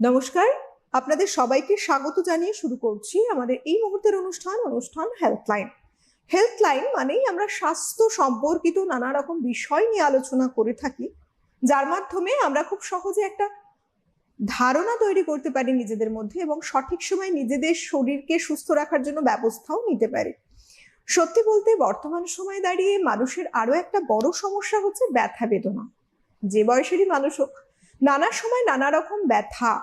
নমস্কার, আপনাদের সবাইকে স্বাগত জানিয়ে শুরু করছি আমাদের এই মুহূর্তের অনুষ্ঠান অনুষ্ঠান হেল্পলাইন হেল্পলাইন মানেই আমরা স্বাস্থ্য সম্পর্কিত নানা রকম বিষয় নিয়ে আলোচনা করে থাকি, যার মাধ্যমে আমরা খুব সহজে একটা ধারণা তৈরি করতে পারি নিজেদের মধ্যে এবং সঠিক সময় নিজেদের শরীরকে সুস্থ রাখার জন্য ব্যবস্থাও নিতে পারি। সত্যি বলতে বর্তমান সময়ে দাঁড়িয়ে মানুষের আরও একটা বড় সমস্যা হচ্ছে ব্যথা বেদনা। যে বয়সেরই মানুষ হোক নানা সময় নানা রকম ব্যথা।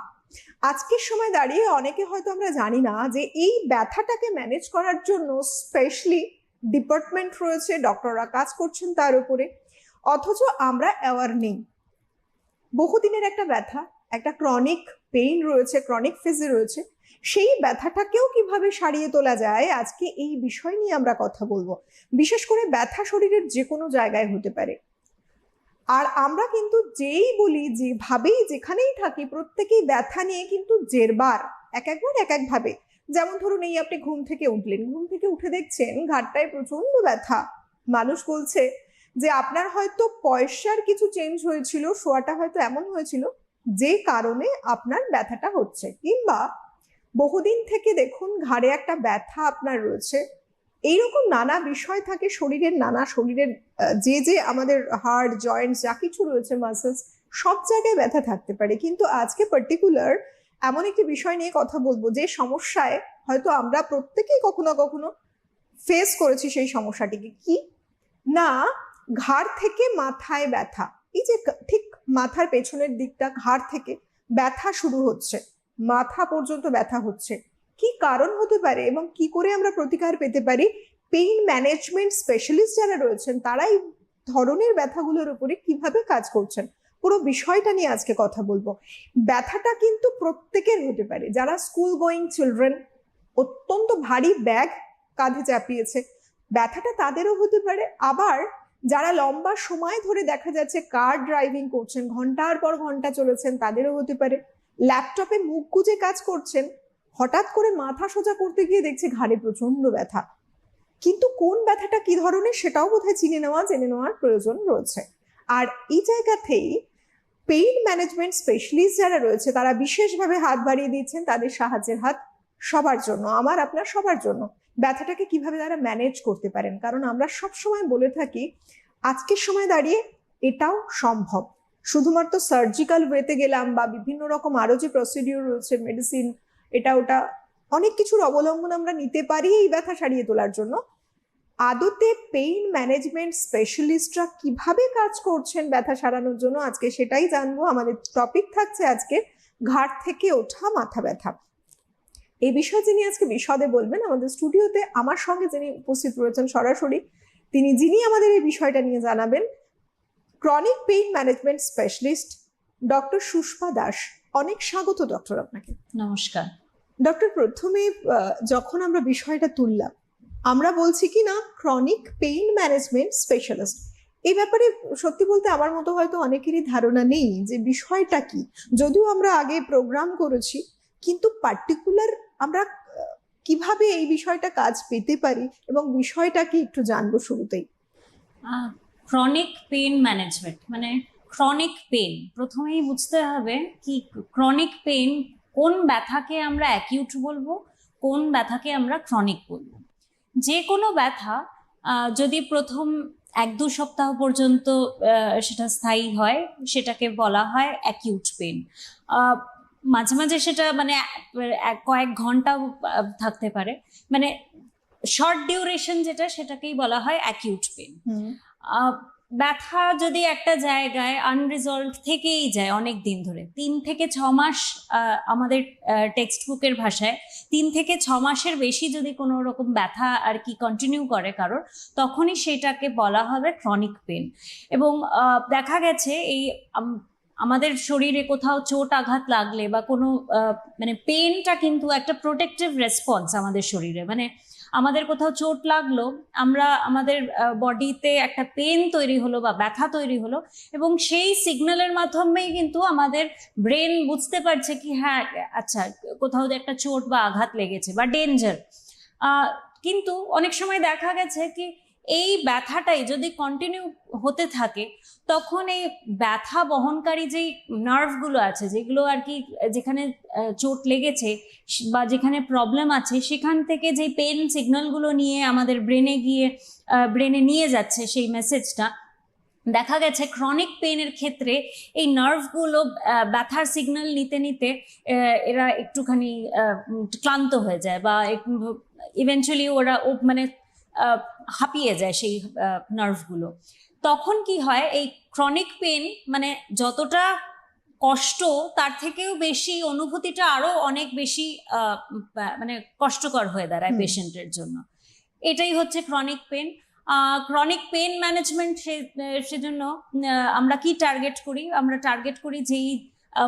আজকের সময় দাঁড়িয়ে অনেকে হয়তো আমরা জানি না যে এই ব্যথাটাকে ম্যানেজ করার জন্য স্পেশালি ডিপার্টমেন্ট রয়েছে ডক্টররা কাজ করছেন তার উপরে। অথচ আমরা অ্যাওয়ার নেই। বহুদিনের একটা ব্যথা, একটা ক্রনিক পেইন রয়েছে ক্রনিক ফেজে রয়েছে। সেই ব্যথাটাকেও কীভাবে সারিয়ে তোলা যায়, আজকে এই বিষয় নিয়ে আমরা কথা বলব। বিশেষ করে ব্যথা শরীরের যে কোনো জায়গায় হতে পারে। আর আমরা কিন্তু যেই বলি, যেভাবেই যেখানেই থাকি, প্রত্যেকেই ব্যথা নিয়ে কিন্তু জেরবার, এক একবার এক একভাবে যেমন ধরুন, এই আপনি ঘুম থেকে উঠলেন, ঘুম থেকে উঠে দেখছেন ঘাটটায় প্রচণ্ড ব্যথা। মানুষ বলছে যে, আপনার হয়তো পয়সার কিছু চেঞ্জ হয়েছিল, শোয়াটা হয়তো এমন হয়েছিল, যে কারণে আপনার ব্যথাটা হচ্ছে। কিংবা বহুদিন থেকে দেখুন, ঘাড়ে একটা ব্যথা আপনার রয়েছে। এইরকম নানা বিষয় থাকে শরীরের নানা, শরীরের যে যে আমাদের হার্ট জয়েন্টস যা কিছু রয়েছে মাসেলস সব জায়গায় ব্যথা থাকতে পারে। কিন্তু আজকে পার্টিকুলার এমন একটি বিষয় নিয়ে কথা বলব যে সমস্যায় হয়তো আমরা প্রত্যেকেই কখনো কখনো ফেস করেছি সেই সমস্যাটিকে। কি? না, ঘাড় থেকে মাথায় ব্যথা। এই যে ঠিক মাথার পেছনের দিকটা, ঘাড় থেকে ব্যথা শুরু হচ্ছে। মাথা পর্যন্ত ব্যথা হচ্ছে। কি কারণ হতে পারে এবং কি করে আমরা প্রতিকার পেতে পারি? পেইন ম্যানেজমেন্ট স্পেশালিস্ট যারা রয়েছেন তারা এই ধরনের ব্যথাগুলোর উপরে কীভাবে কাজ করছেন? পুরো বিষয়টা নিয়ে আজকে কথা বলব। ব্যথাটা কিন্তু প্রত্যেকের হতে পারে। যারা স্কুল গোয়িং চিলড্রেন অত্যন্ত ভারী ব্যাগ কাঁধে চাপিয়েছে। ব্যথাটা তাদেরও হতে পারে। আবার যারা লম্বা সময় ধরে দেখা যাচ্ছে কার ড্রাইভিং করছেন, ঘণ্টার পর ঘণ্টা চলেছেন, তাদেরও হতে পারে। ল্যাপটপে মুখ গুজে কাজ করছেন হঠাৎ করে মাথা সোজা করতে গিয়ে দেখছি ঘাড়ে প্রচণ্ড ব্যথা। কিন্তু কোন ব্যথাটা কি ধরনের সেটাও বোধহয় চিনে নেওয়া, জেনে নেওয়ার প্রয়োজন রয়েছে। আর এই জায়গাতেই পেইন ম্যানেজমেন্ট স্পেশালিস্ট যারা রয়েছে, তারা বিশেষভাবে হাত বাড়িয়ে দিচ্ছেন তাদের সাহায্যের হাত সবার জন্য, আমার, আপনার সবার জন্য। ব্যথাটাকে কীভাবে তারা ম্যানেজ করতে পারেন? কারণ আমরা সব সময় বলে থাকি, আজকের সময় দাঁড়িয়ে এটাও সম্ভব। শুধুমাত্র সার্জিক্যাল ওয়েতে গেলাম বা বিভিন্ন রকম আরও যে প্রসিডিউর রয়েছে মেডিসিন এটা ওটা অনেক কিছুর অবলম্বন আমরা নিতে পারি এই ব্যথা সারিয়ে তোলার জন্য। আদতে পেইন ম্যানেজমেন্ট স্পেশালিস্টরা কীভাবে কাজ করছেন ব্যথা সারানোর জন্য আজকে সেটাই জানব। আমাদের টপিক থাকছে আজকে ঘাট থেকে ওঠা, মাথা ব্যথা। এই বিষয়ে যিনি আজকে বিশদে বলবেন, আমাদের স্টুডিওতে আমার সঙ্গে যিনি উপস্থিত রয়েছেন সরাসরি, তিনি যিনি আমাদের এই বিষয়টা নিয়ে জানাবেন chronic pain management specialist doctor Sushma Das. অনেক স্বাগত ডক্টর আপনাকে। নমস্কার। ডক্টর প্রথমে যখন আমরা বিষয়টা তুললাম আমরা বলছি কি না ক্রনিক পেইন ম্যানেজমেন্ট স্পেশালিস্ট এই ব্যাপারে সত্যি বলতে আমার মতো হয়তো অনেকেরই ধারণা নেই যে বিষয়টা কি। যদিও আমরা আগে প্রোগ্রাম করেছি কিন্তু পার্টিকুলার আমরা কীভাবে এই বিষয়টা কাজ পেতে পারি এবং বিষয়টা কি একটু জানব শুরুতেই। ক্রনিক পেইন ম্যানেজমেন্ট মানে ক্রনিক পেন প্রথমেই বুঝতে হবে কি ক্রনিক পেন কোন ব্যথাকে আমরা অ্যাকিউট বলব কোন ব্যথাকে আমরা ক্রনিক বলব। যে কোনো ব্যথা যদি প্রথম এক দু সপ্তাহ পর্যন্ত সেটা স্থায়ী হয় সেটাকে বলা হয় অ্যাকিউট পেন মাঝে মাঝে সেটা মানে কয়েক ঘণ্টা থাকতে পারে। মানে শর্ট ডিউরেশন যেটা সেটাকেই বলা হয় অ্যাকিউট পেন ব্যথা যদি একটা জায়গায় আনরিজলভ থেকেই যায় অনেক দিন ধরে, তিন থেকে ছ মাস আমাদের টেক্সট বুকের ভাষায় তিন থেকে ছ মাসের বেশি যদি কোনো রকম ব্যথা আর কি কন্টিনিউ করে কারোর, তখনই সেটাকে বলা হবে ক্রনিক পেন এবং দেখা গেছে এই আমাদের শরীরে কোথাও চোট আঘাত লাগলে বা কোনো মানে পেনটা কিন্তু একটা প্রোটেক্টিভ রেসপন্স আমাদের শরীরে। মানে আমাদের কোথাও চোট লাগল, আমরা আমাদের বডিতে একটা পেন তৈরি হলো বা ব্যথা তৈরি হলো এবং সেই সিগন্যালের মাধ্যমেই কিন্তু আমাদের ব্রেন বুঝতে পারছে কি হ্যাঁ আচ্ছা কোথাও একটা চোট বা আঘাত লেগেছে বা ডেঞ্জার কিন্তু অনেক সময় দেখা গেছে কি এই ব্যথাটাই যদি কন্টিনিউ হতে থাকে, তখন এই ব্যথা বহনকারী যেই নার্ভগুলো আছে, যেগুলো আর কি, যেখানে চোট লেগেছে বা যেখানে প্রবলেম আছে, সেখান থেকে যে পেন সিগন্যালগুলো নিয়ে আমাদের ব্রেনে গিয়ে ব্রেনে নিয়ে যাচ্ছে সেই মেসেজটা দেখা গেছে ক্রনিক পেনের ক্ষেত্রে এই নার্ভগুলো ব্যথার সিগন্যাল নিতে নিতে এরা একটুখানি ক্লান্ত হয়ে যায় বা ইভেনচুয়ালি ওরা মানে হাঁপিয়ে যায় সেই নার্ভগুলো তখন কি হয় এই ক্রনিক পেন মানে যতটা কষ্ট তার থেকেও বেশি অনুভূতিটা আরও অনেক বেশি মানে কষ্টকর হয়ে দাঁড়ায় পেশেন্টের জন্য। এটাই হচ্ছে chronic pain chronic pain management সেজন্য আমরা কি টার্গেট করি? আমরা টার্গেট করি যেই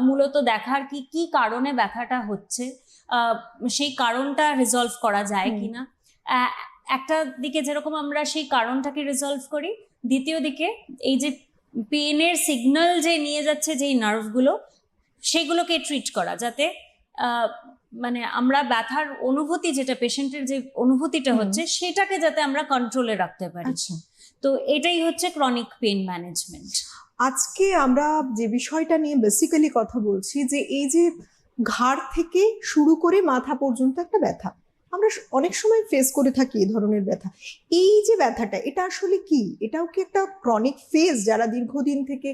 মূলত দেখার কি কি কারণে ব্যথাটা হচ্ছে সেই কারণটা রিজলভ করা যায় কিনা। একটা দিকে যেরকম আমরা সেই কারণটাকে রিজলভ করি দ্বিতীয় দিকে এই যে পেনের সিগন্যাল যে নিয়ে যাচ্ছে যেই নার্ভগুলো সেগুলোকে ট্রিট করা যাতে মানে আমরা ব্যথার অনুভূতি যেটা পেশেন্টের যে অনুভূতিটা হচ্ছে সেটাকে যাতে আমরা কন্ট্রোলে রাখতে পারি। আচ্ছা। তো এটাই হচ্ছে ক্রনিক পেন ম্যানেজমেন্ট আজকে আমরা যে বিষয়টা নিয়ে বেসিক্যালি কথা বলছি যে এই যে ঘাড় থেকে শুরু করে মাথা পর্যন্ত একটা ব্যথা আমরা অনেক সময় ফেস করে থাকি এই ধরনের ব্যথা। এই যে ব্যথাটা এটা আসলে কি? এটাও কি একটা ক্রনিক ফেজ যারা দীর্ঘদিন থেকে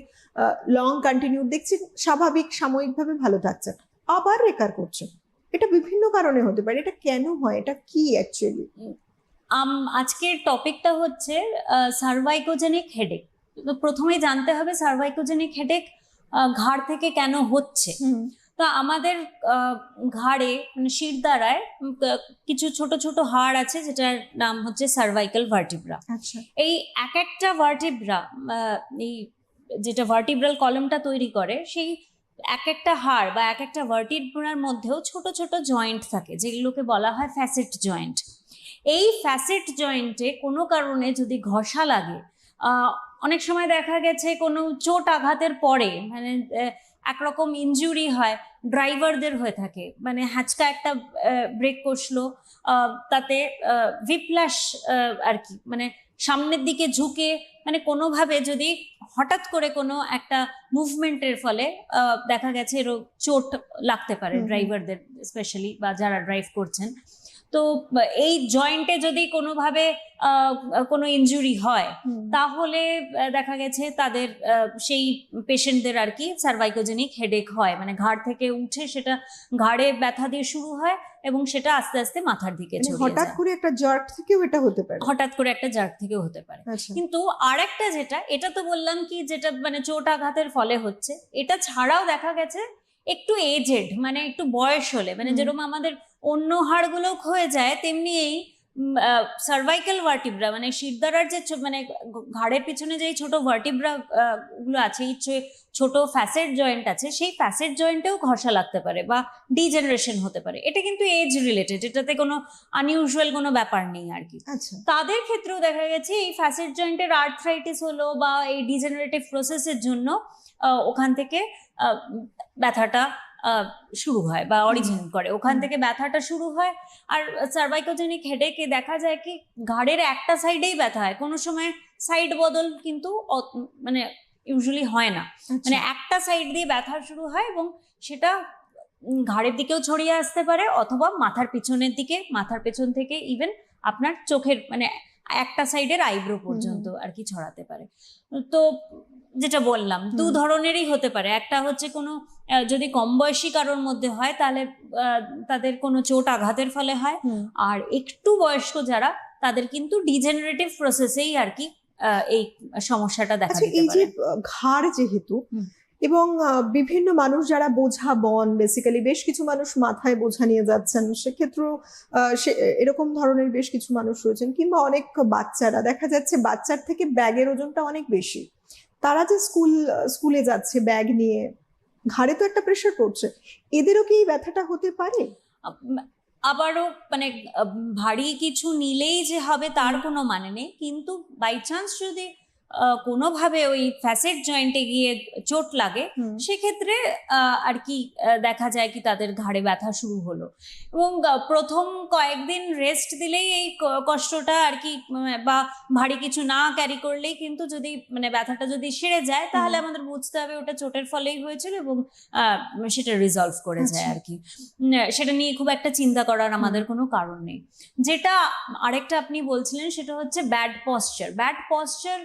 লং কন্টিনিউ দেখছেন স্বাভাবিক সাময়িকভাবে ভালো থাকছেন আবার রেকার করছেন? এটা বিভিন্ন কারণে হতে পারে। এটা কেন হয়? এটা কি অ্যাকচুয়ালি আম আজকের টপিকটা হচ্ছে সার্ভাইকোজেনিক হেডেক তো প্রথমেই জানতে হবে সার্ভাইকোজেনিক হেডেক ঘাড় থেকে কেন হচ্ছে? তো আমাদের ঘাড়ে মানে শির দ্বারায় কিছু ছোট ছোট হাড় আছে যেটার নাম হচ্ছে সার্ভাইকাল ভার্টিব্রা আচ্ছা। এই এক একটা ভার্টিব্রা এই যেটা ভার্টিব্রাল কলমটা তৈরি করে সেই এক একটা হাড় বা এক একটা ভার্টিব্রার মধ্যেও ছোট ছোট জয়েন্ট থাকে যেগুলোকে বলা হয় ফ্যাসেট জয়েন্ট এই ফ্যাসেট জয়েন্টে কোনো কারণে যদি ঘষা লাগে অনেক সময় দেখা গেছে কোনো চোট আঘাতের পরে মানে একরকম ইনজুরি হয় ড্রাইভারদের হয়ে থাকে মানে হ্যাচকা একটা ব্রেক কষলো তাতে ভিপ্লাস আর কি মানে সামনের দিকে ঝুঁকে মানে কোনোভাবে যদি হঠাৎ করে কোনো একটা মুভমেন্টের ফলে দেখা গেছে এরও চোট লাগতে পারে। ড্রাইভারদের স্পেশালি বা যারা ড্রাইভ করছেন তো এই জয়েন্টে যদি কোনোভাবে কোনো ইনজুরি হয় তাহলে দেখা গেছে তাদের সেই পেশেন্টদের আর কি সার্ভাইকোজেনিক হেডেক হয়। মানে ঘাড় থেকে উঠে সেটা ঘাড়ে ব্যথা দিয়ে শুরু হয় এবং সেটা আস্তে আস্তে মাথার দিকে মানে হঠাৎ করে একটা জার্ক থেকেও এটা হতে পারে। হঠাৎ করে একটা জার্ক থেকেও হতে পারে। আচ্ছা। কিন্তু আরেকটা যেটা এটা তো বললাম কি যেটা মানে চোট আঘাতের ফলে হচ্ছে এটা ছাড়াও দেখা গেছে একটু এজেড মানে একটু বয়স হলে মানে। যেরকম আমাদের অন্য হাড়গুলো ক্ষয়ে যায় তেমনি এই সার্ভাইকাল ভার্টিব্রা মানে শিরদারার যে মানে ঘাড়ের পিছনে যে ছোট ভার্টিব্রা গুলো আছে এই ছোট ফ্যাসেট জয়েন্ট আছে সেই ফ্যাসেট জয়েন্টেও ঘষা লাগতে পারে বা ডিজেনারেশন হতে পারে। এটা কিন্তু এজ রিলেটেড এটাতে কোনো আনইউজুয়াল কোনো ব্যাপার নেই আর কি। আচ্ছা। তাদের ক্ষেত্রেও দেখা গেছে এই ফ্যাসেট জয়েন্টের আর্থ্রাইটিস হলো বা এই ডিজেনারেটিভ প্রসেসের জন্য ওখান থেকে ব্যথাটা শুরু হয় বা অরিজিন করে। ওখান থেকে ব্যথাটা শুরু হয় আর সার্ভাইকোজেনিক হেডেকে দেখা যায় কি ঘাড়ের একটা সাইডেই ব্যথা হয়। কোনো সময় সাইড বদল কিন্তু মানে ইউজুয়ালি হয় না। মানে আচ্ছা একটা সাইড দিয়ে ব্যথা শুরু হয় এবং সেটা ঘাড়ের দিকেও ছড়িয়ে আসতে পারে অথবা মাথার পিছনের দিকে মাথার পেছন থেকে ইভেন আপনার চোখের মানে একটা সাইডের আইব্রো পর্যন্ত আর কি ছড়াতে পারে। তো যেটা বললাম দু ধরনেরই হতে পারে। একটা হচ্ছে কোনো যদি কম বয়সী কারোর মধ্যে হয় তাহলে তাদের কোনো চোট আঘাতের ফলে হয়। আর একটু বয়স্ক যারা তাদের কিন্তু ডিজেনারেটিভ প্রসেসেই আর কি এই সমস্যাটা দেখা আচ্ছা দিতে এই যে ঘাড় যেহেতু এবং বিভিন্ন মানুষ যারা বোঝা বন বেসিক্যালি বেশ কিছু মানুষ মাথায় বোঝা নিয়ে যাচ্ছেন সেক্ষেত্রেও আহ, সে- এরকম ধরনের বেশ কিছু মানুষ রয়েছেন কিংবা অনেক বাচ্চারা দেখা যাচ্ছে বাচ্চার থেকে ব্যাগের ওজনটা অনেক বেশি। তারা যে স্কুল স্কুলে যাচ্ছে ব্যাগ নিয়ে ঘাড়ে তো একটা প্রেশার পড়ছে। এদেরও কি এই ব্যথাটা হতে পারে? আবারও মানে ভারী কিছু নিলেই যে হবে তার কোনো মানে নেই। কিন্তু বাই চান্স যদি কোনোভাবে ওই ফ্যাসেট জয়েন্টে গিয়ে চোট লাগে সেক্ষেত্রে আর কি দেখা যায় কি তাদের ঘাড়ে ব্যথা শুরু হলো। এবং প্রথম কয়েকদিন রেস্ট দিলেই এই কষ্টটা আর কি বা ভারী কিছু না ক্যারি করলেই কিন্তু যদি মানে ব্যথাটা যদি সেরে যায় তাহলে আমাদের বুঝতে হবে ওটা চোটের ফলেই হয়েছিল এবং সেটা রিজলভ করে যায় আচ্ছা। আর কি। সেটা নিয়ে খুব একটা চিন্তা করার আমাদের কোনো কারণ নেই। যেটা আরেকটা আপনি বলছিলেন সেটা হচ্ছে ব্যাড পশ্চার ব্যাড পশ্চার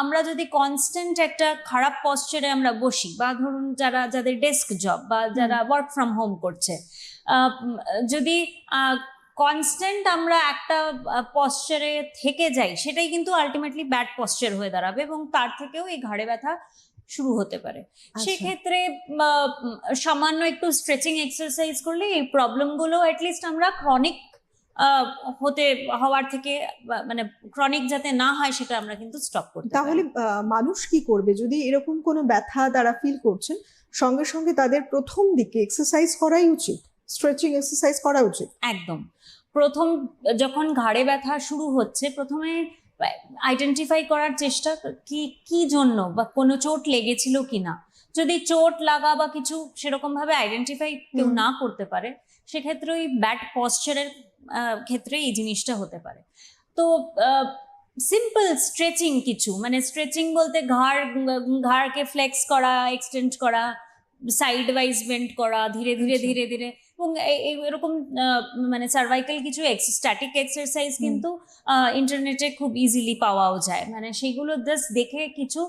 আমরা যদি কনস্ট্যান্ট একটা খারাপ পশ্চারে আমরা বসি বা ধরুন যারা যাদের ডেস্ক জব বা যারা ওয়ার্ক ফ্রম হোম করছে যদি কনস্ট্যান্ট আমরা একটা পশ্চারে থেকে যাই সেটাই কিন্তু আলটিমেটলি ব্যাড পশ্চার হয়ে দাঁড়াবে এবং তার থেকেও এই ঘাড়ে ব্যথা শুরু হতে পারে আচ্ছা। সেক্ষেত্রে সামান্য একটু স্ট্রেচিং এক্সারসাইজ করলে এই প্রবলেমগুলো অ্যাটলিস্ট আমরা ক্রনিক হতে হওয়ার থেকে মানে ক্রনিক যাতে না হয় সেটা আমরা কিন্তু স্টপ করতে তাহলে মানুষ কি করবে? যদি এরকম কোনো ব্যথা তারা ফিল করছেন সঙ্গে সঙ্গে তাদের প্রথম দিকে এক্সারসাইজ করাই উচিত। স্ট্রেচিং এক্সারসাইজ করা উচিত। একদম। প্রথম যখন ঘাড়ে ব্যথা শুরু হচ্ছে প্রথমে আইডেন্টিফাই করার চেষ্টা কি কি জন্য বা কোনো চোট লেগেছিল কি না যদি চোট লাগা বা কিছু সেরকম ভাবে আইডেন্টিফাই কেউ না করতে পারে সেক্ষেত্রে ওই ব্যাড পশ্চারের ক্ষেত্রে এই জিনিসটা হতে পারে। তো সিম্পল স্ট্রেচিং কিছু মানে স্ট্রেচিং বলতে ঘাড় ঘাড়কে ফ্লেক্স করা এক্সটেন্ড করা সাইড ওয়াইজ বেন্ড করা ধীরে ধীরে আচ্ছা। ধীরে ধীরে এবং এরকম মানে সার্ভাইকাল কিছু স্ট্যাটিক এক্সারসাইজ কিন্তু ইন্টারনেটে খুব ইজিলি পাওয়াও যায়। মানে সেগুলো জাস্ট দেখে কিছু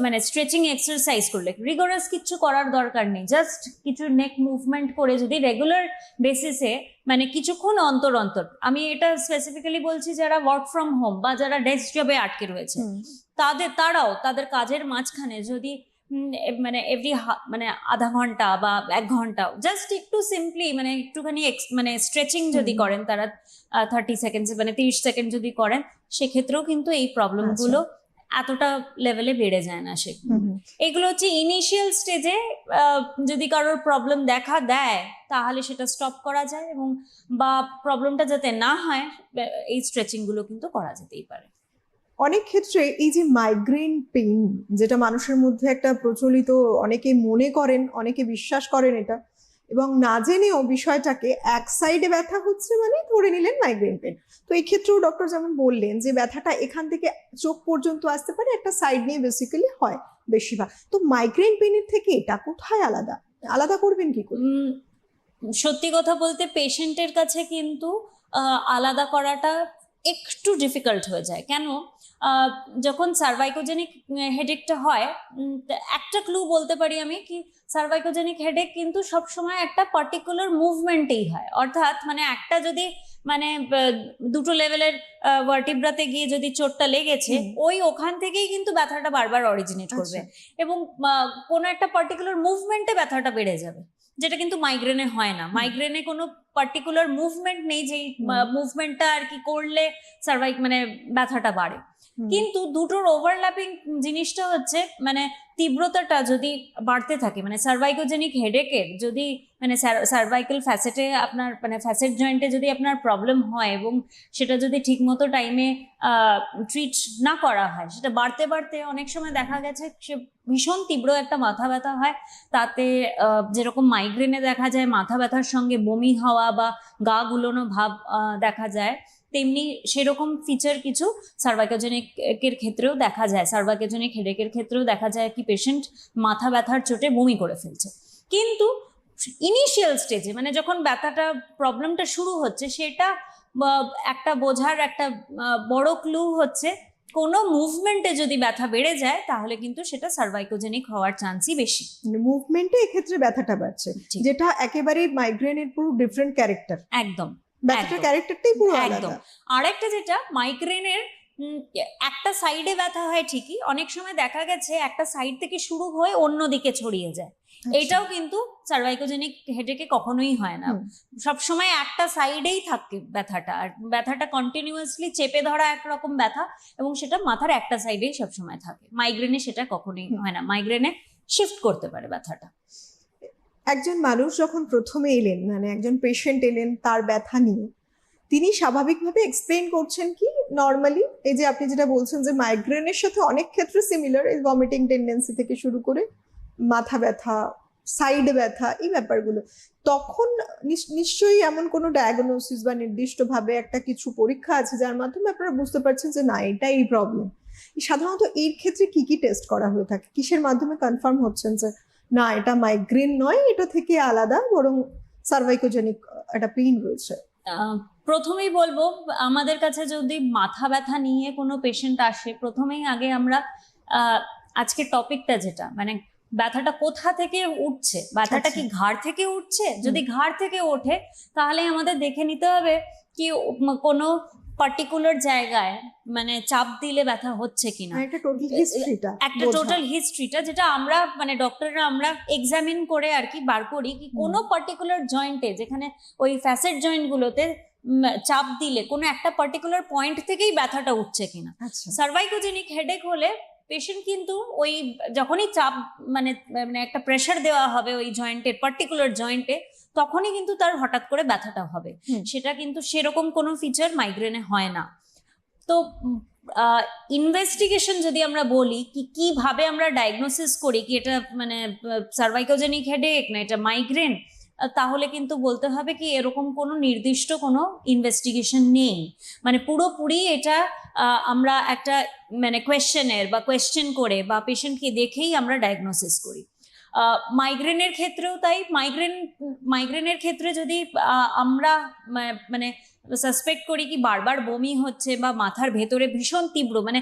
মানে স্ট্রেচিং এক্সারসাইজ করলে। রিগোরাস কিছু করার দরকার নেই। জাস্ট কিছু নেক মুভমেন্ট করে যদি রেগুলার বেসিসে মানে কিছুক্ষণ অন্তর অন্তর আমি এটা স্পেসিফিক্যালি বলছি যারা ওয়ার্ক ফ্রম হোম বা যারা ডেস্ক জবে আটকে রয়েছে তাদের তারাও তাদের কাজের মাঝখানে যদি মানে এভরি মানে আধা ঘণ্টা বা এক ঘণ্টা জাস্ট একটু সিম্পলি মানে একটুখানি মানে স্ট্রেচিং যদি করেন তারা থার্টি সেকেন্ডস মানে তিরিশ সেকেন্ড যদি করেন সেক্ষেত্রেও কিন্তু এই প্রবলেমগুলো এতটা লেভেলে বেড়ে যায় না সে। এগুলো হচ্ছে ইনিশিয়াল স্টেজে যদি কারোর প্রবলেম দেখা দেয় তাহলে সেটা স্টপ করা যায় এবং বা প্রবলেমটা যাতে না হয় এই স্ট্রেচিংগুলো কিন্তু করা যেতেই পারে। অনেক ক্ষেত্রে এই যে মাইগ্রেন পেইন যেটা মানুষের মধ্যে একটা প্রচলিত অনেকে মনে করেন অনেকে বিশ্বাস করেন এটা এবং না জেনেও বিষয়টাকে এক সাইডে ব্যথা হচ্ছে মানে ধরে নিলেন মাইগ্রেন পেন তো এই ক্ষেত্রেও ডক্টর যেমন বললেন যে, ব্যথাটা এখান থেকে চোখ পর্যন্ত আসতে পারে, একটা সাইড নিয়ে বেসিক্যালি হয় বেশিরভাগ। তো মাইগ্রেন পেনের থেকে এটা কোথায় আলাদা? আলাদা করবেন কি করে? সত্যি কথা বলতে পেশেন্টের কাছে কিন্তু আলাদা করাটা একটু ডিফিকাল্ট হয়ে যায়। কেন? যখন সার্ভাইকোজেনিক হেডেকটা হয় একটা ক্লু বলতে পারি আমি কি সার্ভাইকোজেনিক হেডেক কিন্তু সবসময় একটা পার্টিকুলার মুভমেন্টেই হয়। অর্থাৎ মানে একটা যদি মানে দুটো লেভেলের ভার্টিব্রাতে গিয়ে যদি চোটটা লেগেছে ওই ওখান থেকেই কিন্তু ব্যথাটা বারবার অরিজিনেট করবে। আচ্ছা। এবং কোনো একটা পার্টিকুলার মুভমেন্টে ব্যথাটা বেড়ে যাবে। যেটা কিন্তু মাইগ্রেনে হয় না। মাইগ্রেনে কোনো পার্টিকুলার মুভমেন্ট নেই যেই মুভমেন্টটা আর কি করলে সার্ভাইক মানে ব্যথাটা বাড়ে। কিন্তু দুটোর ওভারল্যাপিং জিনিসটা হচ্ছে মানে তীব্রতাটা যদি বাড়তে থাকে মানে সার্ভাইকোজেনিক হেডেকের যদি মানে সার্ভাইকাল ফ্যাসেটে আপনার মানে ফ্যাসেট জয়েন্টে যদি আপনার প্রবলেম হয় এবং সেটা যদি ঠিকমতো টাইমে ট্রিট না করা হয়, সেটা বাড়তে বাড়তে অনেক সময় দেখা গেছে সে ভীষণ তীব্র একটা মাথা ব্যথা হয়। তাতে যেরকম মাইগ্রেনে দেখা যায়, মাথা ব্যথার সঙ্গে বমি হওয়া বা গা গুলোনো ভাব দেখা যায়। তেমনি সেরকম ফিচার কিছু সার্ভাইকোজেনিক এর ক্ষেত্রেও দেখা যায়। সার্ভাইকোজেনিক হেডেকের ক্ষেত্রেও দেখা যায় কি পেশেন্ট মাথা ব্যথার চোটে বমি করে ফেলছে। কিন্তু ইনিশিয়াল স্টেজে মানে যখন ব্যথাটা প্রবলেমটা শুরু হচ্ছে সেটা একটা বোঝার একটা বড় ক্লু হচ্ছে কোনো মুভমেন্টে যদি ব্যথা বেড়ে যায় তাহলে কিন্তু সেটা সার্ভাইকোজেনিক হওয়ার চান্সই বেশি। মুভমেন্টে এক্ষেত্রে ব্যথাটা বাড়ছে যেটা একেবারেই মাইগ্রেনের পুরো ডিফারেন্ট ক্যারেক্টার একদম। ব্যথাটার ক্যারেক্টারটাই পুরো একদম। আরেকটা যেটা মাইগ্রেনের একটা সাইডে ব্যথা হয় ঠিকই অনেক সময় দেখা গেছে একটা সাইড থেকে শুরু হয়ে অন্য দিকে ছড়িয়ে যায়। আচ্ছা। এটাও কিন্তু সার্ভাইকোজেনিক হেডেকে কখনোই হয় না। সব সময় একটা সাইডেই থাকে ব্যথাটা আর ব্যথাটা কন্টিনিউয়াসলি চেপে ধরা একরকম ব্যথা এবং সেটা মাথার একটা সাইডেই সবসময় থাকে। মাইগ্রেনে সেটা কখনোই হয় না। মাইগ্রেনে শিফট করতে পারে ব্যথাটা। একজন মানুষ যখন প্রথমে এলেন মানে একজন পেশেন্ট এলেন তার ব্যথা নিয়ে, তিনি স্বাভাবিকভাবে এক্সপ্লেন করছেন কি নর্মালি এই যে আপনি যেটা বলছেন যে মাইগ্রেনের সাথে অনেক ক্ষেত্রে সিমিলার এই ভমিটিং টেন্ডেন্সি থেকে শুরু করে মাথা ব্যথা সাইড ব্যথা, এই ব্যাপারগুলো। তখন নিশ- নিশ্চয়ই এমন কোনো ডায়াগনোসিস বা নির্দিষ্টভাবে একটা কিছু পরীক্ষা আছে যার মাধ্যমে আপনারা বুঝতে পারছেন যে না এটা এই প্রবলেম সাধারণত এর ক্ষেত্রে কি কি টেস্ট করা হয়ে থাকে? কিসের মাধ্যমে কনফার্ম হচ্ছেন যে না এটা মাইগ্রেন নয় এটা থেকে আলাদা বরং সার্ভাইকোজেনিক একটা পেইন রয়েছে। প্রথমেই বলব আমাদের কাছে যদি মাথা ব্যথা নিয়ে কোনো পেশেন্ট আসে প্রথমেই আগে আমরা আহ, আজকের টপিকটা যেটা মানে ব্যথাটা কোথা থেকে উঠছে ব্যথাটা কি ঘাড় থেকে উঠছে? যদি ঘাড় থেকে ওঠে তাহলে আমাদের দেখে নিতে হবে কি কোনো পার্টিকুলার জায়গায় মানে চাপ দিলে ব্যথা হচ্ছে কিনা। একটা টোটাল হিস্ট্রিটা একটা টোটাল হিস্ট্রিটা যেটা আমরা মানে ডক্টররা আমরা এক্সামিন করে আর কি বার করি কি কোনো পার্টিকুলার জয়েন্টে যেখানে ওই ফ্যাসেট জয়েন্টগুলোতে চাপ দিলে কোনো একটা পার্টিকুলার পয়েন্ট থেকেই ব্যথাটা উঠছে কিনা। আচ্ছা। সার্ভাইকোজেনিক হেডেক হলে পেশেন্ট কিন্তু ওই যখনই চাপ মানে মানে একটা প্রেশার দেওয়া হবে ওই জয়েন্টের পার্টিকুলার জয়েন্টে তখনই কিন্তু তার হঠাৎ করে ব্যথাটা হবে। সেটা কিন্তু সেরকম কোনো ফিচার মাইগ্রেনে হয় না। তো ইনভেস্টিগেশন যদি আমরা বলি কি কীভাবে আমরা ডায়াগনোসিস করি কি এটা মানে সার্ভাইকোজেনিক হেডেক না এটা মাইগ্রেন তাহলে কিন্তু বলতে হবে কি এরকম কোনো নির্দিষ্ট কোনো ইনভেস্টিগেশন নেই। মানে পুরোপুরি এটা আমরা একটা মানে কোয়েশ্চেনের বা কোয়েশ্চেন করে বা পেশেন্টকে দেখেই আমরা ডায়াগনোসিস করি। মাইগ্রেনের ক্ষেত্রেও তাই। মাইগ্রেন মাইগ্রেনের ক্ষেত্রে যদি আমরা মানে সাসপেক্ট করি কি বারবার বমি হচ্ছে বা মাথার ভেতরে ভীষণ তীব্র মানে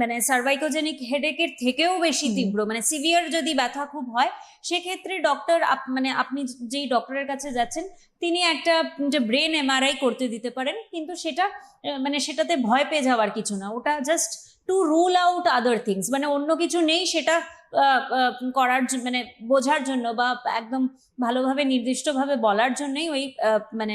মানে সার্ভাইকোজেনিক হেডেকের থেকেও বেশি তীব্র মানে সিভিয়ার যদি ব্যথা খুব হয় সেক্ষেত্রে ডক্টর মানে আপনি যেই ডক্টরের কাছে যাচ্ছেন তিনি একটা যে ব্রেন এমআরআই করতে দিতে পারেন কিন্তু সেটা মানে সেটাতে ভয় পেয়ে যাওয়ার কিছু না। ওটা just to rule out other things মানে অন্য কিছু নেই সেটা করার মানে বোঝার জন্য বা একদম ভালোভাবে নির্দিষ্টভাবে বলার জন্যই ওই মানে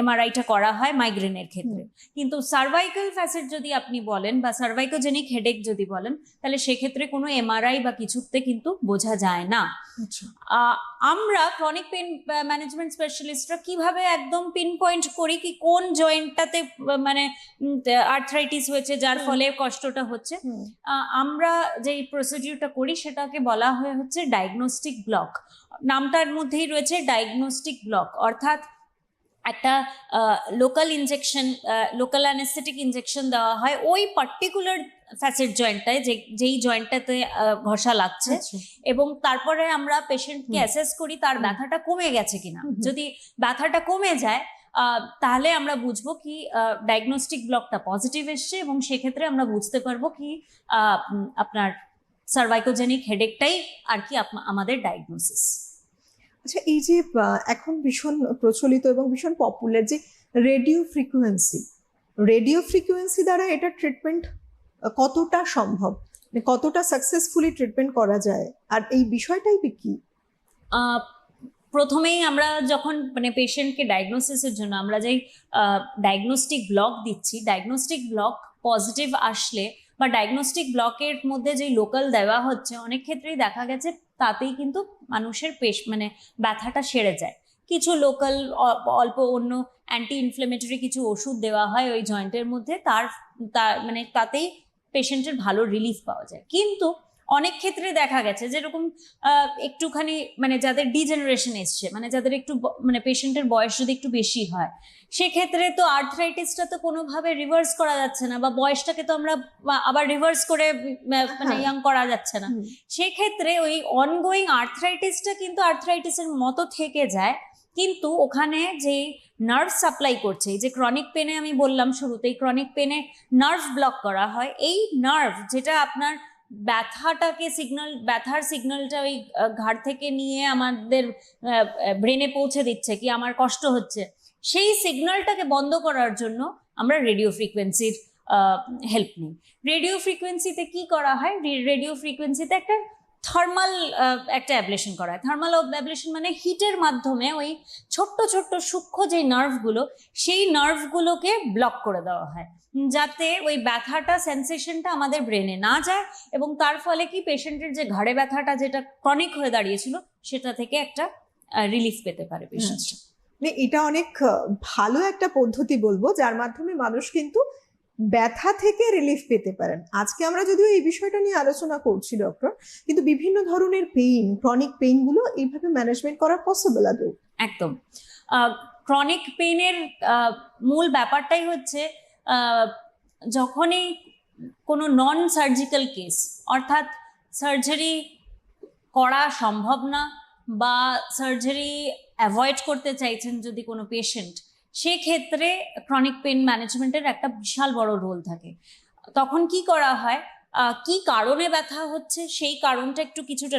এমআরআইটা করা হয় মাইগ্রেনের ক্ষেত্রে। কিন্তু সার্ভাইকাল ফ্যাসেট যদি আপনি বলেন বা সার্ভাইকোজেনিক হেডেক যদি বলেন তাহলে সেক্ষেত্রে কোনো এমআরআই বা কিছুতে কিন্তু বোঝা যায় না। আচ্ছা। আমরা ক্রনিক পেন ম্যানেজমেন্ট স্পেশালিস্টরা কীভাবে একদম পিন পয়েন্ট করি কি কোন জয়েন্টটাতে মানে আর্থ্রাইটিস হয়েছে যার ফলে কষ্টটা হচ্ছে? আমরা যে প্রসিডিউরটা করি সেটাকে বলা হয় হচ্ছে ডায়াগনস্টিক ব্লক নামটার মধ্যেই রয়েছে ডায়াগনস্টিক ব্লক অর্থাৎ একটা local injection local anaesthetic injection দেওয়া হয় ওই পার্টিকুলার ফ্যাসেট জয়েন্টটায় যে যেই জয়েন্টটাতে ঘষা লাগছে। আচ্ছা। এবং তারপরে আমরা পেশেন্টকে অ্যাসেস করি তার ব্যথাটা কমে গেছে কিনা। যদি ব্যথাটা কমে যায় তাহলে আমরা বুঝব কি ডায়াগনস্টিক ব্লকটা পজিটিভ এসছে এবং সেক্ষেত্রে আমরা বুঝতে পারব কি আপনার সার্ভাইকোজেনিক হেডেকটাই আর কি আমাদের ডায়াগনোসিস আচ্ছা এই যে এখন ভীষণ প্রচলিত এবং ভীষণ পপুলার যে রেডিও ফ্রিকোয়েন্সি রেডিও ফ্রিকোয়েন্সি দ্বারা এটা ট্রিটমেন্ট কতটা সম্ভব? মানে কতটা সাকসেসফুলি ট্রিটমেন্ট করা যায়? আর এই বিষয়টাই কি? প্রথমেই আমরা যখন মানে পেশেন্টকে ডায়াগনোসিসের জন্য আমরা যেই ডায়াগনস্টিক ব্লক দিচ্ছি ডায়াগনস্টিক ব্লক পজিটিভ আসলে বা ডায়াগনস্টিক ব্লকের মধ্যে যেই লোকাল দেওয়া হচ্ছে, অনেক ক্ষেত্রেই দেখা গেছে তাতেই কিন্তু মানুষের পেশ মানে ব্যথাটা সেরে যায়। কিছু লোকাল অল্প অন্য অ্যান্টি ইনফ্লেমেটরি কিছু ওষুধ দেওয়া হয় ওই জয়েন্টের মধ্যে, তার মানে তাতেই পেশেন্টের ভালো রিলিফ পাওয়া যায়। কিন্তু অনেক ক্ষেত্রে দেখা গেছে যেরকম একটুখানি মানে যাদের ডিজেনারেশন এসছে মানে যাদের একটু মানে পেশেন্টের বয়স যদি একটু বেশি হয় সেক্ষেত্রে তো আর্থ্রাইটিসটা তো কোনোভাবে রিভার্স করা যাচ্ছে না বা বয়সটাকে তো আমরা আবার রিভার্স করে মানে হ্যাঁ। ইয়াং করা যাচ্ছে না সেক্ষেত্রে ওই অনগোয়িং আর্থ্রাইটিসটা কিন্তু আর্থ্রাইটিসের মতো থেকে যায় কিন্তু ওখানে যে নার্ভ সাপ্লাই করছে এই যে ক্রনিক পেনে আমি বললাম শুরুতেই ক্রনিক পেনে নার্ভ ব্লক করা হয় এই নার্ভ যেটা আপনার ব্যথাটাকে সিগনাল ব্যথার সিগনালটা ওই ঘাড় থেকে নিয়ে আমাদের ব্রেনে পৌঁছে দিচ্ছে কি আমার কষ্ট হচ্ছে। সেই সিগনালটাকে বন্ধ করার জন্য আমরা রেডিও ফ্রিকোয়েন্সির হেল্প নিই। রেডিও ফ্রিকোয়েন্সিতে কি করা হয়? রেডিও ফ্রিকোয়েন্সিতে একটা থার্মাল একটা অ্যাবলেশন করা হয়। থার্মাল অ্যাবলেশন মানে হিটের মাধ্যমে ওই ছোট্ট ছোট্ট সূক্ষ্ম যে নার্ভগুলো সেই নার্ভগুলোকে ব্লক করে দেওয়া হয়। যাতে ওই ব্যথাটা সেন্সেশনটা আমাদের ব্রেনে না যায় এবং তার ফলে কি পেশেন্টের যে ঘাড়ে ব্যথাটা যেটা ক্রনিক হয়ে দাঁড়িয়েছিল সেটা থেকে একটা রিলিফ পেতে পারে পেশেন্ট মানে এটা অনেক ভালো একটা পদ্ধতি বলব যার মাধ্যমে মানুষ কিন্তু ব্যথা থেকে রিলিফ পেতে পারেন। আজকে আমরা যদিও এই বিষয়টা নিয়ে আলোচনা করছি ডক্টর কিন্তু বিভিন্ন ধরনের পেইন ক্রনিক পেইনগুলো এইভাবে ম্যানেজমেন্ট করা পসিবল আদৌ? একদম। ক্রনিক পেনের মূল ব্যাপারটাই হচ্ছে যখনই কোনো নন সার্জিক্যাল কেস অর্থাৎ সার্জারি করা সম্ভব না বা সার্জারি অ্যাভয়েড করতে চাইছেন যদি কোনো পেশেন্ট সেক্ষেত্রে ক্রনিক পেন ম্যানেজমেন্টের একটা বিশাল বড় রোল থাকে। তখন কি করা হয়? কি কারণে ব্যথা হচ্ছে? সেই কারণটা একটু কিছুটা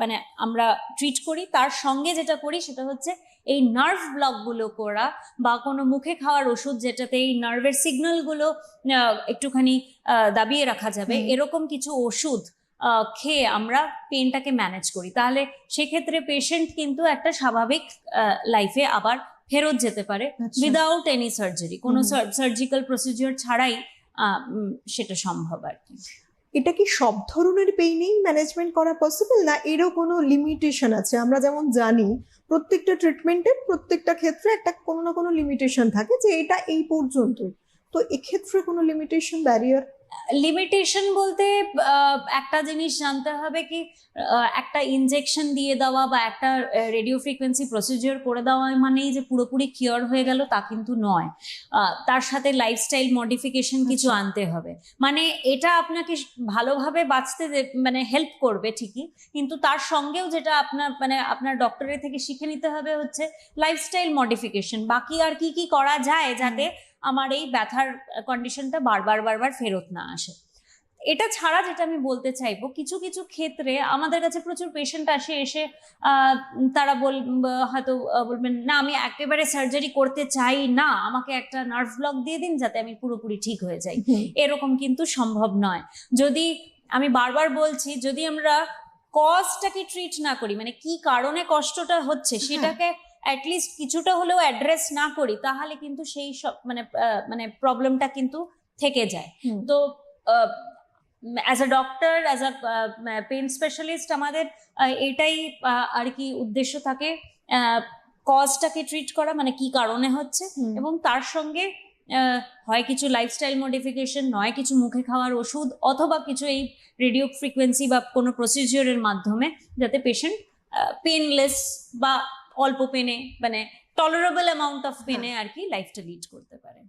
মানে আমরা ট্রিট করি। তার সঙ্গে যেটা করি সেটা হচ্ছে এই নার্ভ ব্লকগুলো করা বা কোনো মুখে খাওয়ার ওষুধ যেটাতে এই নার্ভের সিগন্যালগুলো একটুখানি দাবিয়ে রাখা যাবে এরকম কিছু ওষুধ খেয়ে আমরা পেনটাকে ম্যানেজ করি। তাহলে সেক্ষেত্রে পেশেন্ট কিন্তু একটা স্বাভাবিক লাইফে আবার ফেরত যেতে পারে। উইদাউট এনি সার্জারি কোনো। সার্জিক্যাল প্রসিজিওর ছাড়াই সেটা সম্ভব আর কি এটা কি সব ধরনের পেইনেই ম্যানেজমেন্ট করা পসিবল না এরও কোনো লিমিটেশন আছে আমরা যেমন জানি প্রত্যেকটা ট্রিটমেন্টের প্রত্যেকটা ক্ষেত্রে একটা কোনো না কোনো লিমিটেশন থাকে যে এটা এই পর্যন্তই তো এক্ষেত্রে কোনো লিমিটেশন ব্যারিয়ার লিমিটেশন বলতে একটা জিনিস জানতে হবে কি একটা ইনজেকশন দিয়ে দেওয়া বা একটা রেডিও ফ্রিকোয়েন্সি প্রসিজিওর করে দেওয়া মানেই যে পুরোপুরি কিওর হয়ে গেল তা কিন্তু নয়। তার সাথে লাইফস্টাইল মডিফিকেশন কিছু আচ্ছা। আনতে হবে। মানে এটা আপনাকে ভালোভাবে বাঁচতে মানে হেল্প করবে ঠিকই কিন্তু তার সঙ্গেও যেটা আপনার মানে আপনার ডক্টরের থেকে শিখে নিতে হবে হচ্ছে লাইফস্টাইল মডিফিকেশন বাকি আর কি কি করা যায় যাতে আমার এই ব্যথার কন্ডিশনটা বারবার বারবার ফেরত না আসে। এটা ছাড়া যেটা আমি বলতে চাইব কিছু কিছু ক্ষেত্রে আমাদের কাছে প্রচুর পেশেন্ট আসে এসে তারা বল হয়তো বলবেন না আমি একেবারে সার্জারি করতে চাই না আমাকে একটা নার্ভ ব্লক দিয়ে দিন যাতে আমি পুরোপুরি ঠিক হয়ে যাই। এরকম কিন্তু সম্ভব নয়। যদি আমি বারবার বলছি যদি আমরা কজটাকে ট্রিট না করি মানে কি কারণে কষ্টটা হচ্ছে হ্যাঁ। সেটাকে অ্যাটলিস্ট কিছুটা হলেও অ্যাড্রেস না করি তাহলে কিন্তু সেই সব মানে মানে প্রবলেমটা কিন্তু থেকে যায়। তো as a doctor as a pain specialist আমাদের এটাই আর কি উদ্দেশ্য থাকে কজটাকে ট্রিট করা মানে কি কারণে হচ্ছে এবং তার সঙ্গে হয় কিছু লাইফস্টাইল মডিফিকেশন নয় কিছু মুখে খাওয়ার ওষুধ অথবা কিছু এই রেডিও ফ্রিকোয়েন্সি বা কোনো প্রসিজিওরের মাধ্যমে যাতে পেশেন্ট পেনলেস বা অল্প পেনে মানে টলারেবল অ্যামাউন্ট অফ পেনে আর কি লাইফটা লিড করতে পারে।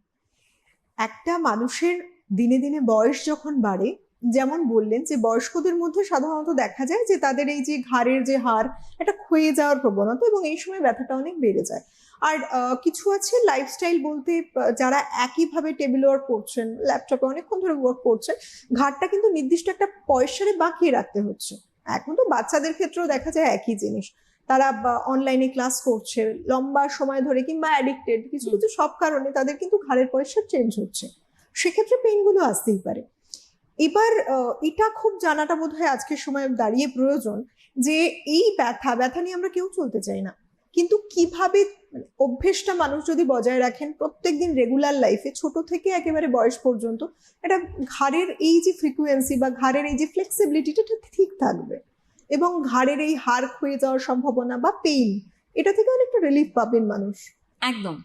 একটা মানুষের দিনে দিনে বয়স যখন বাড়ে যেমন বললেন যে বয়স্কদের মধ্যে সাধারণত দেখা যায় যে তাদের এই যে ঘাড়ের যে হার এটা ক্ষয়ে যাওয়ার প্রবণতা এবং এই সময় ব্যথাটা অনেক বেড়ে যায়। আর কিছু আছে লাইফস্টাইল বলতে যারা একইভাবে টেবিল ওয়ার্ক করছেন ল্যাপটপে অনেকক্ষণ ধরে ওয়ার্ক করছেন ঘাড়টা কিন্তু নির্দিষ্ট একটা পয়সারে বাঁকিয়ে রাখতে হচ্ছে। এখন তো বাচ্চাদের ক্ষেত্রেও দেখা যায় একই জিনিস। তারা অনলাইনে ক্লাস করছে লম্বা সময় ধরে কিংবা অ্যাডিক্টেড কিছু কিছু সব কারণে তাদের কিন্তু ঘাড়ের পয়সা চেঞ্জ হচ্ছে। সেক্ষেত্রে পেইনগুলো আসতেই পারে। এবার এটা খুব জানাটা বোধহয় আজকের সময় দাঁড়িয়ে প্রয়োজন যে এই ব্যথা ব্যথা নিয়ে আমরা কেউ চলতে চাই না। কিন্তু কীভাবে মানে অভ্যেসটা মানুষ যদি বজায় রাখেন প্রত্যেকদিন রেগুলার লাইফে ছোট থেকে একেবারে বয়স পর্যন্ত এটা ঘাড়ের এই যে ফ্রিকুয়েন্সি বা ঘাড়ের এই যে ফ্লেক্সিবিলিটিটা ঠিক থাকবে। এবং ঘাড়ের এই হাড় ক্ষয়ে যাওয়ার সম্ভাবনা বা পেইন এটা থেকে অনেকটা রিলিফ পাবেন মানুষ। একদম।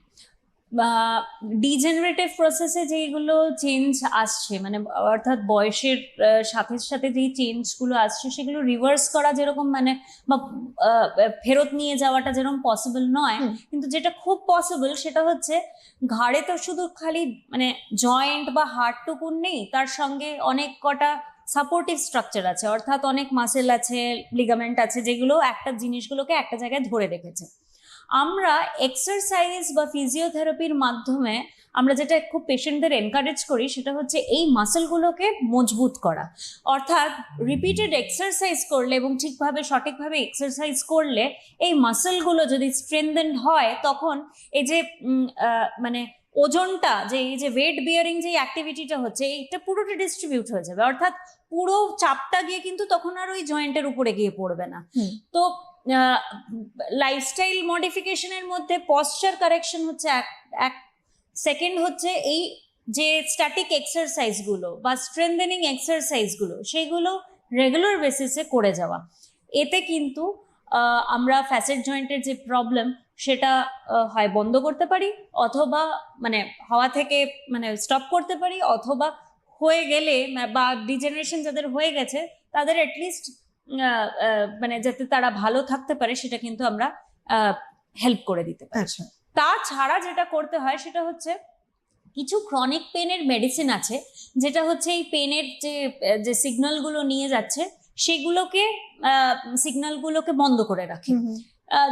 ডিজেনারেটিভ প্রসেসে যেগুলো চেঞ্জ আসছে মানে অর্থাৎ বয়সের সাথে সাথে যেই চেঞ্জগুলো আসছে সেগুলো রিভার্স করা যেরকম মানে বা ফেরত নিয়ে যাওয়াটা যেরকম পসিবল নয় কিন্তু যেটা খুব পসিবল সেটা হচ্ছে ঘাড়ে তো শুধু খালি মানে জয়েন্ট বা হাড়টুকুন নেই তার সঙ্গে অনেক কটা সাপোর্টিভ স্ট্রাকচার আছে, অর্থাৎ অনেক মাসেল আছে লিগামেন্ট আছে, যেগুলো একটা জিনিসগুলোকে একটা জায়গায় ধরে রেখেছে। আমরা এক্সারসাইজ বা ফিজিওথেরাপির মাধ্যমে আমরা যেটা খুব পেশেন্টদের এনকারেজ করি, সেটা হচ্ছে এই মাসেলগুলোকে মজবুত করা। অর্থাৎ রিপিটেড এক্সারসাইজ করলে এবং ঠিকভাবে, সঠিকভাবে এক্সারসাইজ করলে এই মাসেলগুলো যদি স্ট্রেনদেন হয়, তখন এই যে মানে ওজনটা যে এই যে ওয়েট বিয়ারিং যে অ্যাক্টিভিটিটা হচ্ছে এইটা পুরোটা ডিস্ট্রিবিউট হয়ে যাবে। অর্থাৎ পুরো চাপটা গিয়ে কিন্তু তখন আর ওই জয়েন্টের উপরে গিয়ে পড়বে না। তো লাইফস্টাইল মডিফিকেশনের মধ্যে পশ্চার কারেকশন হচ্ছে এক এক সেকেন্ড হচ্ছে এই যে স্ট্যাটিক এক্সারসাইজগুলো বা স্ট্রেংথেনিং এক্সারসাইজগুলো সেইগুলো রেগুলার বেসিসে করে যাওয়া। এতে কিন্তু আমরা ফ্যাসেট জয়েন্টের যে প্রবলেম সেটা হয় বন্ধ করতে পারি অথবা মানে হওয়া থেকে মানে স্টপ করতে পারি অথবা হয়ে গেলে বা ডিজেনারেশন যাদের হয়ে গেছে তাদের অ্যাটলিস্ট মানে যাতে তারা ভালো থাকতে পারে সেটা কিন্তু আমরা হেল্প করে দিতে পারি। আচ্ছা। তাছাড়া যেটা করতে হয় সেটা হচ্ছে কিছু ক্রনিক পেনের মেডিসিন আছে যেটা হচ্ছে এই পেনের যে যে সিগন্যালগুলো নিয়ে যাচ্ছে সেগুলোকে সিগন্যালগুলোকে বন্ধ করে রাখে।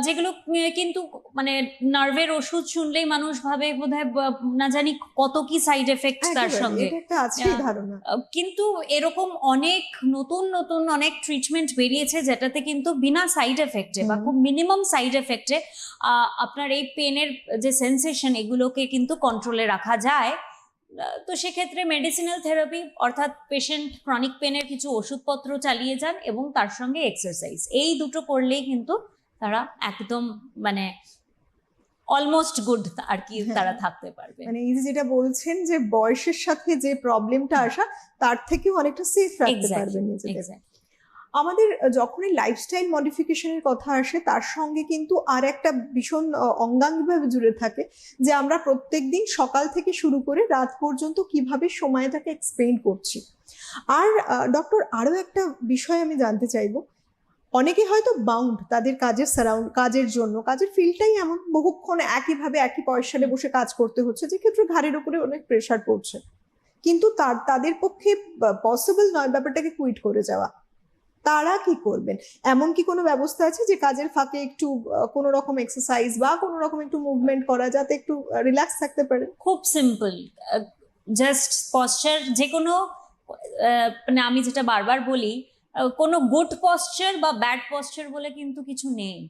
যেগুলো কিন্তু মানে নার্ভের ওষুধ শুনলেই মানুষ ভাবে বোধহয় না জানি কত কি সাইড এফেক্ট তার সঙ্গে। কিন্তু এরকম অনেক নতুন নতুন অনেক ট্রিটমেন্ট বেরিয়েছে যেটাতে কিন্তু বিনা সাইড এফেক্টে বা খুব মিনিমাম সাইড এফেক্টে আপনার এই পেনের যে সেন্সেশন এগুলোকে কিন্তু কন্ট্রোলে রাখা যায়। তো সেক্ষেত্রে মেডিসিনাল থেরাপি অর্থাৎ পেশেন্ট ক্রনিক পেনের কিছু ওষুধপত্র চালিয়ে যান এবং তার সঙ্গে এক্সারসাইজ এই দুটো করলেই কিন্তু তারা একদম মানে অলমোস্ট গুড আর কি হ্যাঁ। তারা থাকতে পারবে। মানে এই যেটা বলছেন যে বয়সের সাথে যে প্রবলেমটা আসা তার থেকেও অনেকটা সেফ রাখতে পারবেন নিজেদের। আমাদের যখনই লাইফস্টাইল মডিফিকেশনের কথা আসে তার সঙ্গে কিন্তু আর একটা ভীষণ অঙ্গাঙ্গিভাবে জুড়ে থাকে যে আমরা প্রত্যেকদিন সকাল থেকে শুরু করে রাত পর্যন্ত কীভাবে সময়টাকে এক্সপ্লেন করছি। আর ডক্টর আরও একটা বিষয় আমি জানতে চাইব। অনেকে হয়তো বাউন্ড তাদের কাজের সারাউন্ড কাজের জন্য, কাজের ফিল্ডটাই এমন বহুক্ষণ একইভাবে একই পয়সালে বসে কাজ করতে হচ্ছে যে ক্ষেত্রে ঘাড়ের উপরে অনেক প্রেশার পড়ছে। কিন্তু তার, তাদের পক্ষে পসিবল নয় ব্যাপারটাকে কুইট করে যাওয়া। তারা কি করবেন? এমন কি কোনো ব্যবস্থা আছে যে কাজের ফাঁকে একটু কোনো রকম এক্সারসাইজ বা কোনো রকম একটু মুভমেন্ট করা যাতে একটু রিল্যাক্স থাকতে পারে? খুব সিম্পল জাস্ট পশ্চার যে কোনো মানে আমি যেটা বারবার বলি কোনো গুড পশ্চার বা ব্যাড পশ্চার বলে কিন্তু কিছু নেই।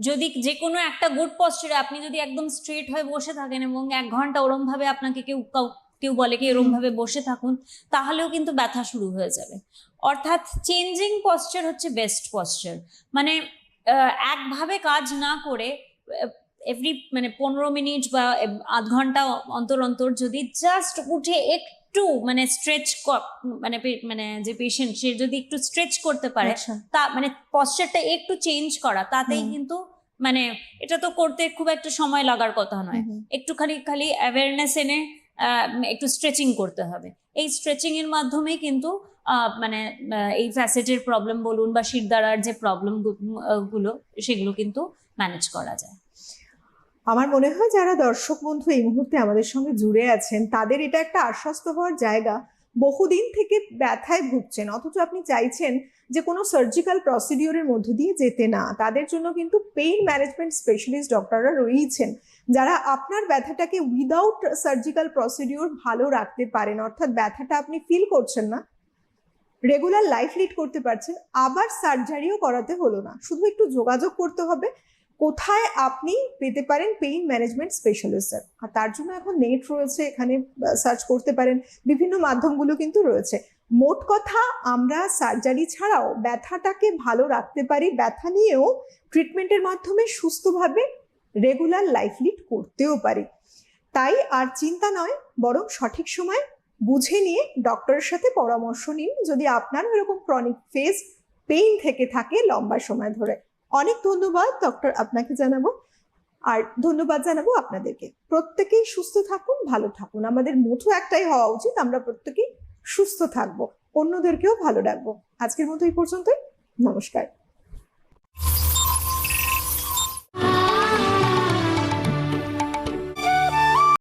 যদি যে কোনো একটা গুড পশ্চারে আপনি যদি একদম স্ট্রেট হয়ে বসে থাকেন এবং এক ঘণ্টা ওরম ভাবে আপনাকে কেউ কাউ- বলে কি এরম ভাবে বসে থাকুন, তাহলেও কিন্তু ব্যথা শুরু হয়ে যাবে। অর্থাৎ চেঞ্জিং পশ্চার হচ্ছে বেস্ট পশ্চার মানে একভাবে কাজ না করে এভরি মানে পনেরো মিনিট বা আধ ঘণ্টা অন্তর অন্তর যদি জাস্ট উঠে একটু মানে স্ট্রেচ মানে মানে যে পেশেন্ট সে যদি একটু স্ট্রেচ করতে পারে আচ্ছা। তা মানে পশ্চারটা একটু চেঞ্জ করা তাতেই কিন্তু মানে এটা তো করতে খুব একটা সময় লাগার কথা নয়। একটুখানি খালি অ্যাওয়ারনেস এনে আহ, একটু স্ট্রেচিং করতে হবে। এই স্ট্রেচিং এর মাধ্যমে কিন্তু আহ, মানে এই ফ্যাসেটের প্রবলেম বলুন বা শিরদাঁড়ার যে প্রবলেমগুলো সেগুলো কিন্তু ম্যানেজ করা যায়। আমার মনে হয় যারা দর্শক বন্ধু এই মুহূর্তে আমাদের সঙ্গে জুড়ে আছেন, তাদের এটা একটা আশ্বস্ত হওয়ার জায়গা। বহুদিন থেকে ব্যথায় ভুগছেন, অথচ আপনি চাইছেন যে কোনো সার্জিক্যাল প্রসিডিওরের মধ্য দিয়ে যেতে না। তাদের জন্য কিন্তু পেইন ম্যানেজমেন্ট স্পেশালিস্ট ডক্টররা রয়েছেন, যারা আপনার ব্যথাটাকে উইদাউট সার্জিক্যাল প্রসিডিওর ভালো রাখতে পারেন। অর্থাৎ ব্যথাটা আপনি ফিল করছেন না রেগুলার লাইফ লিড করতে পারছেন, আবার সার্জারিও করাতে হলো না। শুধু একটু যোগাযোগ করতে হবে কোথায় আপনি পেতে পারেন পেইন ম্যানেজমেন্ট স্পেশালিস্ট আর তার জন্য এখন নেট রয়েছে, এখানে সার্চ করতে পারেন। বিভিন্ন মাধ্যমগুলো কিন্তু রয়েছে। মোট কথা, আমরা সার্জারি ছাড়াও ব্যথাটাকে ভালো রাখতে পারি। ব্যথা নিয়েও ট্রিটমেন্টের মাধ্যমে সুস্থভাবে রেগুলার লাইফ লিড করতেও পারি। তাই আর চিন্তা নয়, বরং সঠিক সময় বুঝে নিয়ে ডক্টরের সাথে পরামর্শ নিন। যদি আপনার এরকম ক্রনিক ফেজ পেইন থেকে থাকে লম্বা সময় ধরে। অনেক ধন্যবাদ ডক্টর আপনাকে জানাব। আর ধন্যবাদ জানাব আপনাদেরকে। প্রত্যেকেই সুস্থ থাকুন, ভালো থাকুন। আমাদের মুঠো একটাই হওয়া উচিত, আমরা প্রত্যেকেই সুস্থ থাকব। অন্যদেরকেও ভালো রাখব। আজকের মতো এই পর্যন্তই। নমস্কার।